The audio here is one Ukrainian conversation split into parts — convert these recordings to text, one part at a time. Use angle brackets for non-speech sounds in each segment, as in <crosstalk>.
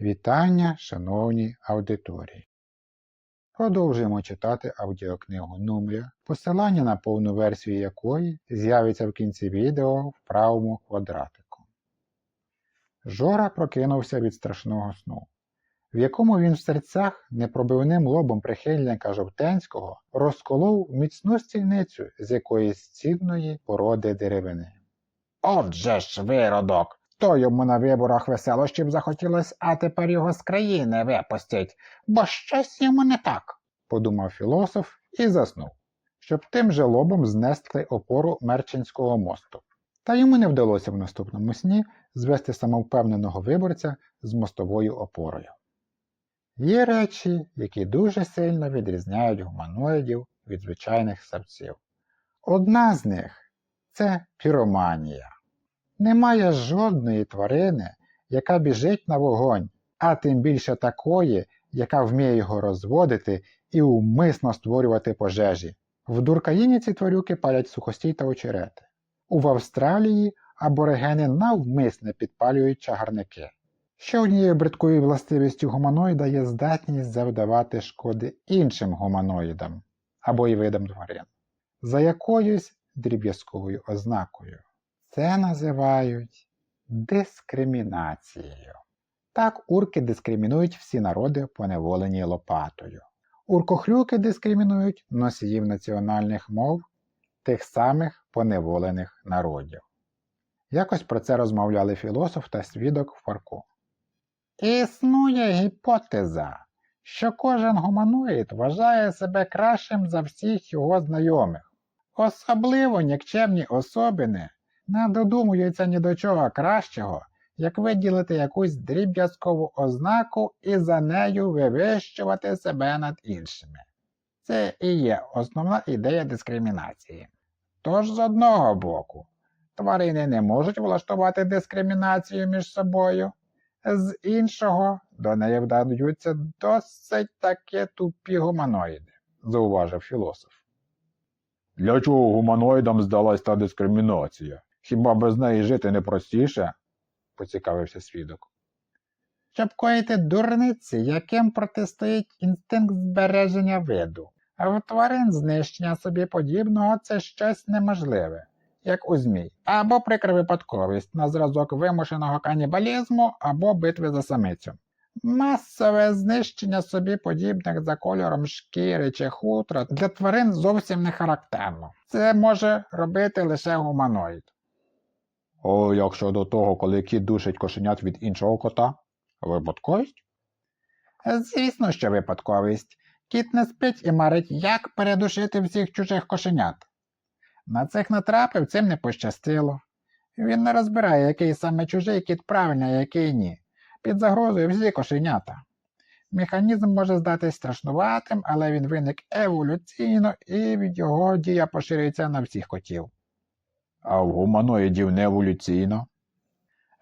Вітання, шановні аудиторії. Продовжуємо читати аудіокнигу Нумрія, посилання на повну версію якої з'явиться в кінці відео в правому квадратику. Жора прокинувся від страшного сну, в якому він в серцях непробивним лобом прихильника Жовтенського розколов міцну стільницю з якоїсь цінної породи деревини. Отже ж, виродок, то йому на виборах веселощів захотілось, а тепер його з країни випустять, бо щось йому не так. подумав філософ і заснув, щоб тим же лобом знести опору Мерчинського мосту. Та йому не вдалося в наступному сні звести самовпевненого виборця з мостовою опорою. Є речі, які дуже сильно відрізняють гуманоїдів від звичайних савців. Одна з них це піроманія. Немає жодної тварини, яка біжить на вогонь, а тим більше такої, яка вміє його розводити і умисно створювати пожежі. В Дуркаїні ці тварюки палять сухостій та очерети. У Австралії аборигени навмисне підпалюють чагарники. Ще однією бридкою властивістю гуманоїда є здатність завдавати шкоди іншим гуманоїдам або й видам тварин, за якоюсь дріб'язковою ознакою. Це називають дискримінацією. Так урки дискримінують всі народи, поневолені лопатою. Уркохрюки дискримінують носіїв національних мов тих самих поневолених народів. Якось про це розмовляли філософ та свідок в парку. Існує гіпотеза, що кожен гуманоїд вважає себе кращим за всіх його знайомих. Особливо нікчемні особини не додумуються ні до чого кращого, як виділити якусь дріб'язкову ознаку і за нею вивищувати себе над іншими. Це і є основна ідея дискримінації. Тож, з одного боку, тварини не можуть влаштувати дискримінацію між собою, з іншого до неї вдаються досить таки тупі гуманоїди, зауважив філософ. Для чого гуманоїдам здалась та дискримінація? Хіба без неї жити не простіше? поцікавився свідок. Щоб коїти дурниці, яким протистоїть інстинкт збереження виду, а в тварин знищення собі подібного це щось неможливе, як у змій, або прикра випадковість на зразок вимушеного канібалізму або битви за самицю. Масове знищення собі подібних за кольором шкіри чи хутра для тварин зовсім не характерно. Це може робити лише гуманоїд. О, як щодо того, коли кіт душить кошенят від іншого кота? Випадковість? Звісно, що випадковість. Кіт не спить і марить, як передушити всіх чужих кошенят. На цих натрапив цим не пощастило. Він не розбирає, який саме чужий кіт правильний, а який ні. Під загрозою всі кошенята. Механізм може здатись страшнуватим, але він виник еволюційно і від його дія поширюється на всіх котів. А в гуманоїдів не еволюційно.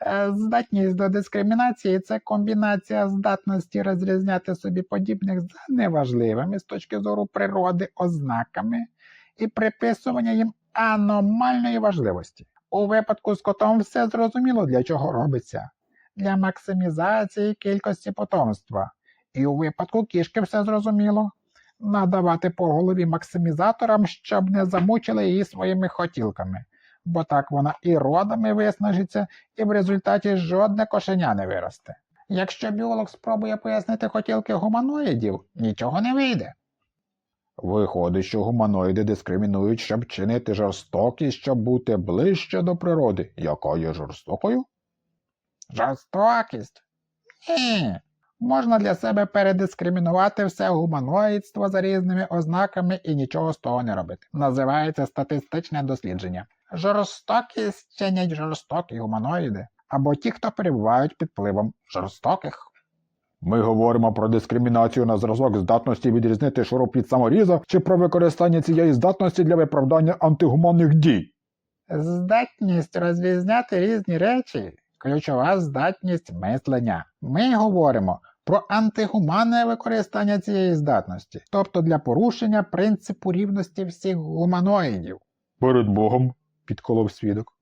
Е, Здатність до дискримінації це комбінація здатності розрізняти собі подібних за неважливими з точки зору природи ознаками і приписування їм аномальної важливості. У випадку з котом все зрозуміло, для чого робиться. Для максимізації кількості потомства. І у випадку кішки все зрозуміло. Надавати по голові максимізаторам, щоб не замучили її своїми хотілками бо так вона і родами виснажиться, і в результаті жодне кошеня не виросте. Якщо біолог спробує пояснити хотілки гуманоїдів, нічого не вийде. Виходить, що гуманоїди дискримінують, щоб чинити жорстокість, щоб бути ближче до природи, яка є жорстокою? Жорстокість? Ні. Можна для себе передискримінувати все гуманоїдство за різними ознаками і нічого з того не робити. Називається статистичне дослідження. Жорстокість чинять жорстокі гуманоїди або ті, хто перебувають під впливом жорстоких. Ми говоримо про дискримінацію на зразок здатності відрізнити шуруп від саморіза чи про використання цієї здатності для виправдання антигуманних дій. Здатність розрізняти різні речі ключова здатність мислення. Ми говоримо про антигуманне використання цієї здатності, тобто для порушення принципу рівності всіх гуманоїдів. Перед Богом. Підколов свідок.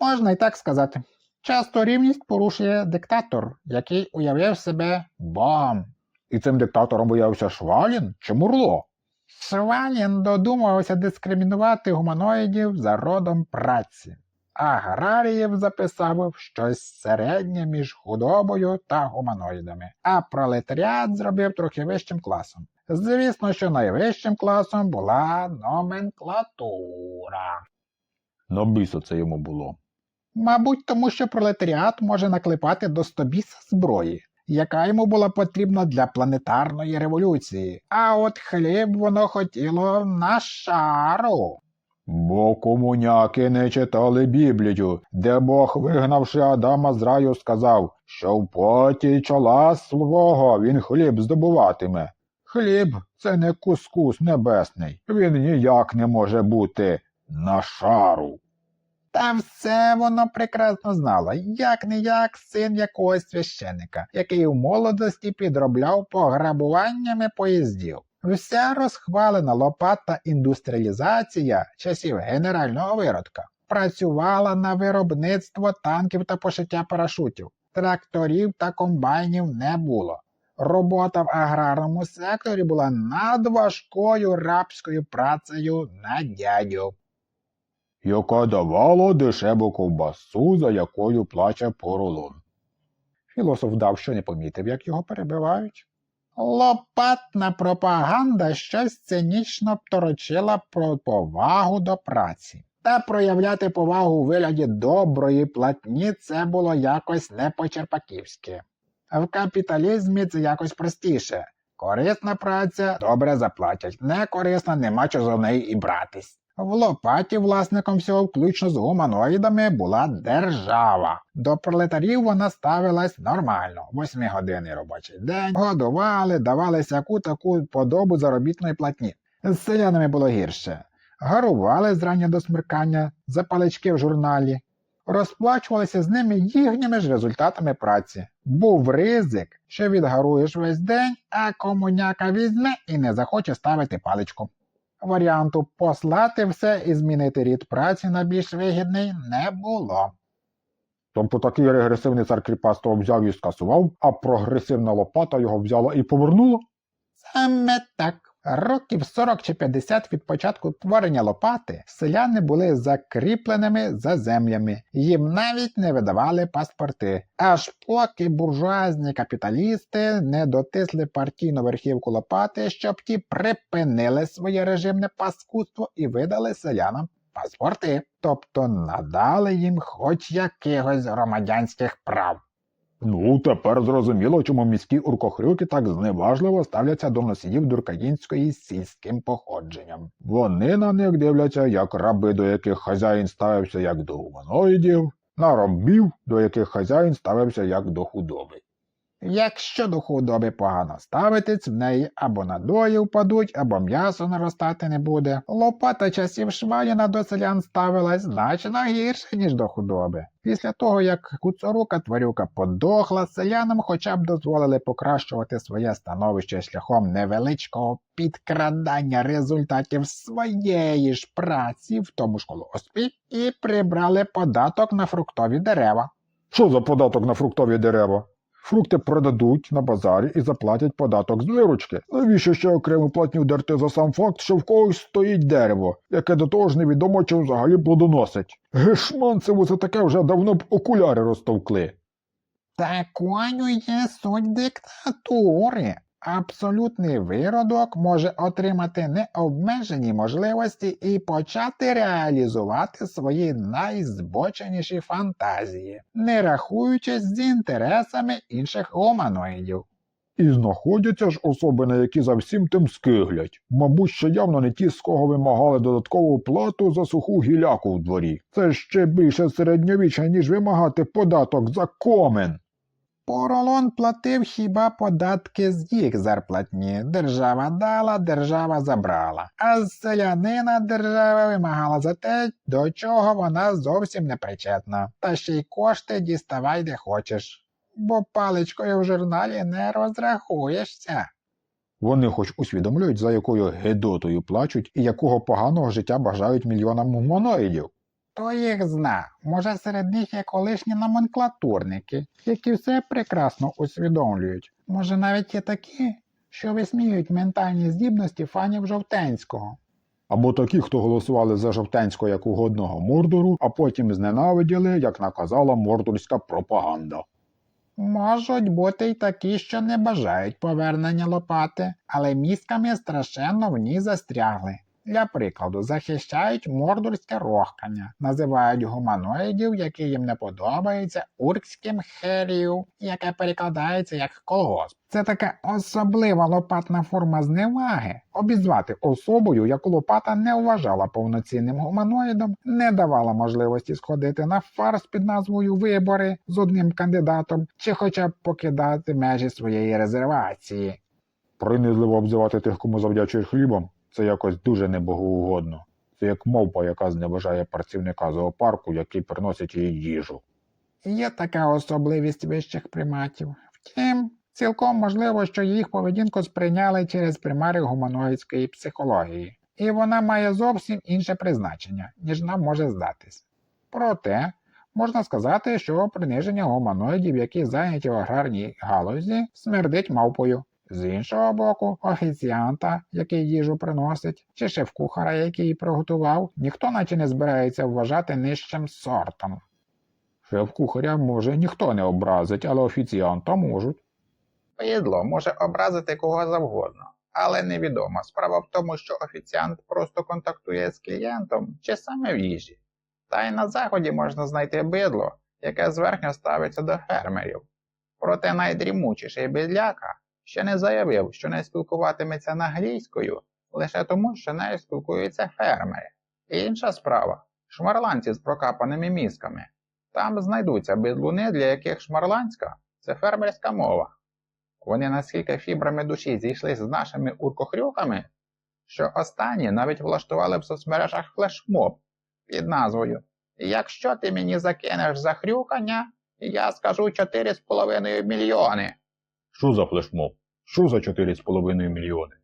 Можна і так сказати. Часто рівність порушує диктатор, який уявив себе богом. І цим диктатором виявився Швалін чи Мурло? Швалін додумався дискримінувати гуманоїдів за родом праці. Аграріїв записав щось середнє між худобою та гуманоїдами, а пролетаріат зробив трохи вищим класом. Звісно, що найвищим класом була номенклатура. На біса це йому було. Мабуть, тому що пролетаріат може наклепати до стобіса зброї, яка йому була потрібна для планетарної революції. А от хліб воно хотіло на шару. Бо комуняки не читали Біблію, де Бог, вигнавши Адама з раю, сказав, що в поті чола свого він хліб здобуватиме. Хліб це не кускус небесний, він ніяк не може бути на шару. Та все воно прекрасно знало, як не як син якогось священика, який у молодості підробляв пограбуваннями поїздів. Вся розхвалена лопата індустріалізація часів генерального виродка працювала на виробництво танків та пошиття парашутів, тракторів та комбайнів не було. Робота в аграрному секторі була надважкою рабською працею на дядю. Яка давала дешеву ковбасу, за якою плаче поролон. Філософ дав, що не помітив, як його перебивають. Лопатна пропаганда щось цинічно торочила про повагу до праці. Та проявляти повагу у вигляді доброї платні це було якось не по-черпаківськи. В капіталізмі це якось простіше. Корисна праця добре заплатять, не корисна, нема чого за неї і братись. В лопаті власником всього, включно з гуманоїдами, була держава. До пролетарів вона ставилась нормально. Восьмигодинний робочий день, годували, давали всяку таку подобу заробітної платні. З селянами було гірше. Гарували зрання до смеркання за палички в журналі, розплачувалися з ними їхніми ж результатами праці. Був ризик, що відгаруєш весь день, а комуняка візьме і не захоче ставити паличку. Варіанту послати все і змінити рід праці на більш вигідний не було. Тобто такий регресивний цар кріпацтва взяв і скасував, а прогресивна лопата його взяла і повернула? Саме так. Років 40 чи 50 від початку творення лопати селяни були закріпленими за землями, їм навіть не видавали паспорти, аж поки буржуазні капіталісти не дотисли партійну верхівку лопати, щоб ті припинили своє режимне паскудство і видали селянам паспорти, тобто надали їм хоч якихось громадянських прав. Ну, тепер зрозуміло, чому міські уркохрюки так зневажливо ставляться до носіїв дуркаїнської з сільським походженням. Вони на них дивляться, як раби, до яких хазяїн ставився як до гуманоїдів, на ромбів, до яких хазяїн ставився як до худоби. Якщо до худоби погано ставитись, в неї або надої впадуть, або м'ясо наростати не буде. Лопата часів Шваліна до селян ставилась значно гірше, ніж до худоби. Після того, як куцорука тварюка подохла, селянам хоча б дозволили покращувати своє становище шляхом невеличкого підкрадання результатів своєї ж праці в тому ж колоспі і прибрали податок на фруктові дерева. Що за податок на фруктові дерева? Фрукти продадуть на базарі і заплатять податок з виручки. Навіщо ще окрему платню дерти за сам факт, що в когось стоїть дерево, яке до того ж невідомо чи взагалі плодоносить? Гешманцеву за таке вже давно б окуляри розтовкли. Такою є суть диктатури. Абсолютний виродок може отримати необмежені можливості і почати реалізувати свої найзбоченіші фантазії, не рахуючись з інтересами інших гуманоїдів. І знаходяться ж особи, на які за всім тим скиглять. Мабуть, ще явно не ті, з кого вимагали додаткову плату за суху гіляку в дворі. Це ще більше середньовіччя, ніж вимагати податок за комен. Поролон платив хіба податки з їх зарплатні. Держава дала, держава забрала. А селянина держава вимагала за те, до чого вона зовсім не причетна. Та ще й кошти діставай де хочеш. Бо паличкою в журналі не розрахуєшся. Вони хоч усвідомлюють, за якою гедотою плачуть і якого поганого життя бажають мільйонам гуманоїдів. Хто їх зна? Може, серед них є колишні номенклатурники, які все прекрасно усвідомлюють. Може, навіть є такі, що висміюють ментальні здібності фанів Жовтенського. Або такі, хто голосували за жовтенського як угодного Мордору, а потім зненавиділи, як наказала мордорська пропаганда. Можуть бути й такі, що не бажають повернення лопати, але мізками страшенно в ній застрягли. Для прикладу, захищають мордорське рохкання, називають гуманоїдів, які їм не подобається, уркським херію, яке перекладається як колгосп. Це така особлива лопатна форма зневаги. Обізвати особою, яку лопата не вважала повноцінним гуманоїдом, не давала можливості сходити на фарс під назвою вибори з одним кандидатом, чи хоча б покидати межі своєї резервації. Принизливо обзивати тих, кому завдячуєш хлібом, це якось дуже небогоугодно. Це як мовпа, яка зневажає працівника зоопарку, який приносить їй їжу. Є така особливість вищих приматів. Втім, цілком можливо, що їх поведінку сприйняли через примари гуманоїдської психології, і вона має зовсім інше призначення, ніж нам може здатись. Проте, можна сказати, що приниження гуманоїдів, які зайняті в аграрній галузі, смердить мавпою. З іншого боку, офіціанта, який їжу приносить, чи шеф-кухара, який її приготував, ніхто наче не збирається вважати нижчим сортом. Шеф-кухаря може ніхто не образить, але офіціанта можуть. Поїдло може образити кого завгодно, але невідомо. Справа в тому, що офіціант просто контактує з клієнтом чи саме в їжі. Та й на заході можна знайти бидло, яке зверхньо ставиться до фермерів. Проте найдрімучіший бідляка ще не заявив, що не спілкуватиметься англійською лише тому, що нею спілкуються фермери. І Інша справа шмарланці з прокапаними мізками. Там знайдуться бидлуни, для яких шмарландська це фермерська мова. Вони наскільки фібрами душі зійшлись з нашими уркохрюками, що останні навіть влаштували в соцмережах флешмоб під назвою Якщо ти мені закинеш за хрюкання, я скажу 4,5 мільйони. Що за флешмоб? Що за 4,5 мільйони?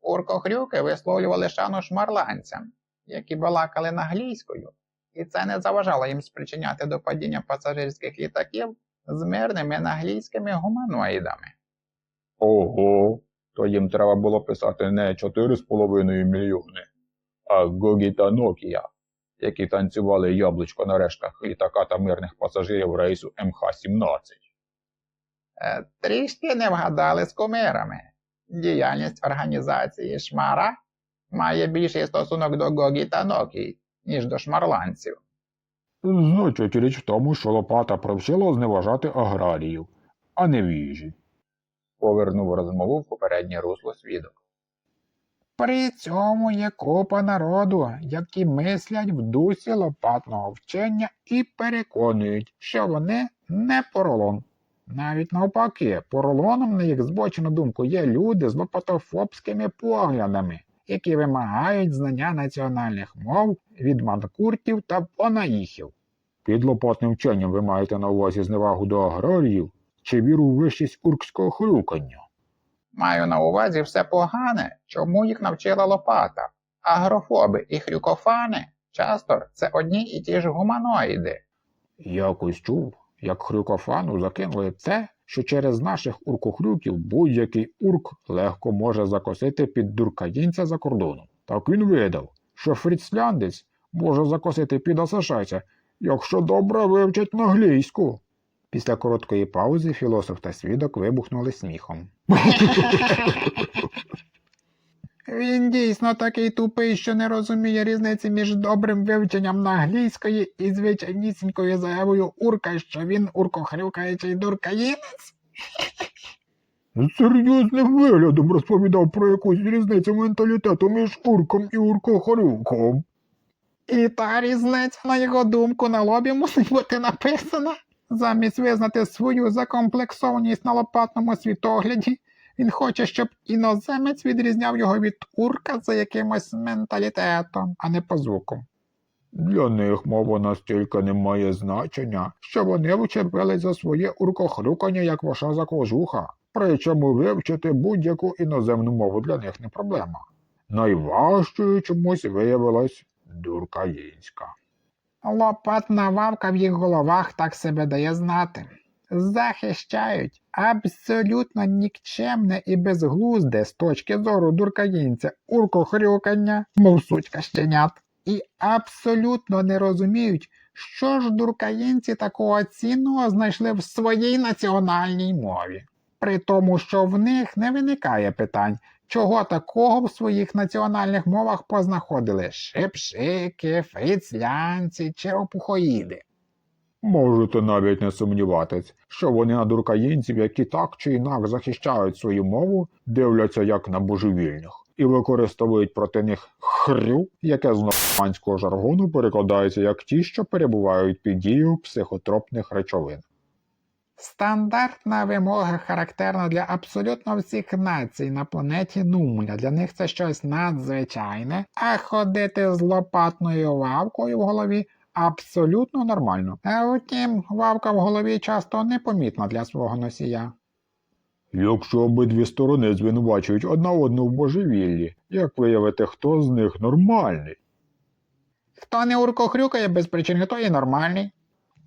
Уркохрюки висловлювали шану шмарланцям, які балакали англійською, і це не заважало їм спричиняти до падіння пасажирських літаків з мирними англійськими гуманоїдами. Ого, то їм треба було писати не 4,5 мільйони, а Гогі та Нокія, які танцювали яблучко на рештах літака та мирних пасажирів рейсу МХ-17. Е, Трішки не вгадали з кумирами. Діяльність організації Шмара має більший стосунок до Гогі та Нокій, ніж до шмарланців. Значить, річ в тому, що Лопата привчила зневажати аграріїв, а не віжі. Повернув розмову в попереднє русло свідок. При цьому є купа народу, які мислять в дусі лопатного вчення і переконують, що вони не поролон. Навіть навпаки, поролоном, на їх збочену думку, є люди з лопатофобськими поглядами, які вимагають знання національних мов від манкуртів та понаїхів. Під лопатним вченням ви маєте на увазі зневагу до аграріїв чи віру в вищість уркського хрюкання? Маю на увазі все погане, чому їх навчила лопата. Агрофоби і хрюкофани часто це одні і ті ж гуманоїди. Якось чув, як хрюкофану закинули те, що через наших уркохрюків будь-який урк легко може закосити під дуркаїнця за кордоном. Так він видав, що фріцляндець може закосити під асашайця, якщо добре вивчить англійську. Після короткої паузи філософ та свідок вибухнули сміхом. <laughs> Він дійсно такий тупий, що не розуміє різниці між добрим вивченням на англійської і звичайнісінькою заявою урка, що він уркохрюкаючий дуркаїнець. З серйозним виглядом розповідав про якусь різницю менталітету між урком і уркохрюком. І та різниця, на його думку, на лобі мусить бути написана. Замість визнати свою закомплексованість на лопатному світогляді, він хоче, щоб іноземець відрізняв його від урка за якимось менталітетом, а не по звуку. Для них мова настільки не має значення, що вони вчепились за своє уркохрюкання, як ваша за кожуха. Причому вивчити будь-яку іноземну мову для них не проблема. Найважчою чомусь виявилась дуркаїнська. Лопатна вавка в їх головах так себе дає знати. Захищають абсолютно нікчемне і безглузде з точки зору дуркаїнця уркохрюкання, мов сучка щенят, і абсолютно не розуміють, що ж дуркаїнці такого цінного знайшли в своїй національній мові. При тому, що в них не виникає питань, чого такого в своїх національних мовах познаходили шипшики, фріцлянці чи опухоїди. Можете навіть не сумніватись, що вони на дуркаїнців, які так чи інак захищають свою мову, дивляться як на божевільних і використовують проти них хрю, яке з нормандського жаргону перекладається як ті, що перебувають під дією психотропних речовин. Стандартна вимога характерна для абсолютно всіх націй на планеті Нумля. Для них це щось надзвичайне, а ходити з лопатною вавкою в голові абсолютно нормально. А втім, вавка в голові часто непомітна для свого носія. Якщо обидві сторони звинувачують одна одну в божевіллі, як виявити, хто з них нормальний? Хто не уркохрюкає без причини, то і нормальний.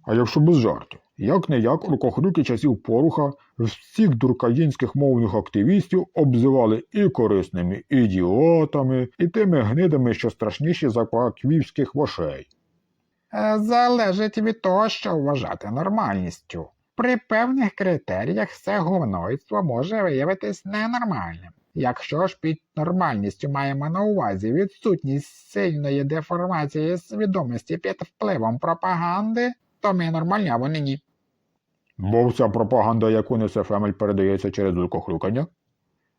А якщо без жарту, як не як рукохрюки часів поруха всіх дуркаїнських мовних активістів обзивали і корисними ідіотами, і тими гнидами, що страшніші за квівських вошей. Е, Залежить від того, що вважати нормальністю. При певних критеріях це говнойство може виявитись ненормальним. Якщо ж під нормальністю маємо на увазі відсутність сильної деформації свідомості під впливом пропаганди, то ми нормальні, а вони ні. Бо вся пропаганда, яку несе Фемель, передається через рукохрюкання.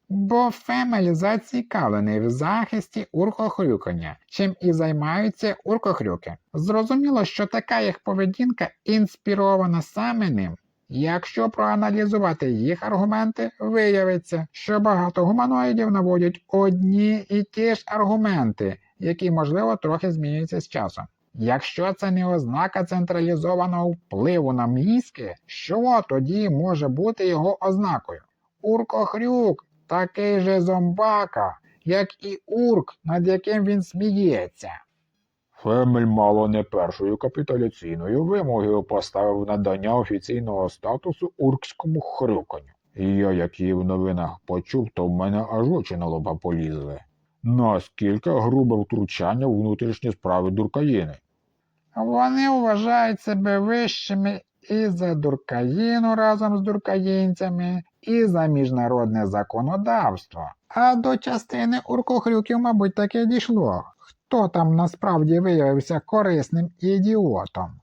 Бо Фемель зацікавлений в захисті уркохрюкання, чим і займаються уркохрюки. Зрозуміло, що така їх поведінка інспірована саме ним. Якщо проаналізувати їх аргументи, виявиться, що багато гуманоїдів наводять одні і ті ж аргументи, які, можливо, трохи змінюються з часом. Якщо це не ознака централізованого впливу на мізки, що тоді може бути його ознакою? Уркохрюк такий же зомбака, як і урк, над яким він сміється. Фемель мало не першою капітуляційною вимогою поставив надання офіційного статусу уркському хрюканню. І я, як її в новинах почув, то в мене аж очі на лоба полізли. Наскільки грубе втручання в внутрішні справи дуркаїни. Вони вважають себе вищими і за дуркаїну разом з дуркаїнцями, і за міжнародне законодавство. А до частини уркохрюків, мабуть, таке дійшло. Хто там насправді виявився корисним ідіотом?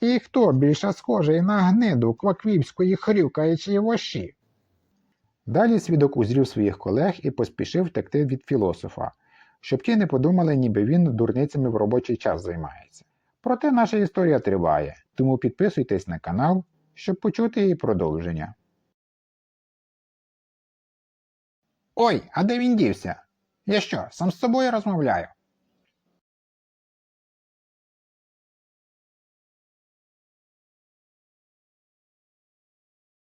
І хто більше схожий на гниду кваквівської хрюкаючої воші? Далі свідок узрів своїх колег і поспішив втекти від філософа, щоб ті не подумали, ніби він дурницями в робочий час займається. Проте наша історія триває, тому підписуйтесь на канал, щоб почути її продовження. Ой, а де він дівся? Я що, сам з собою розмовляю?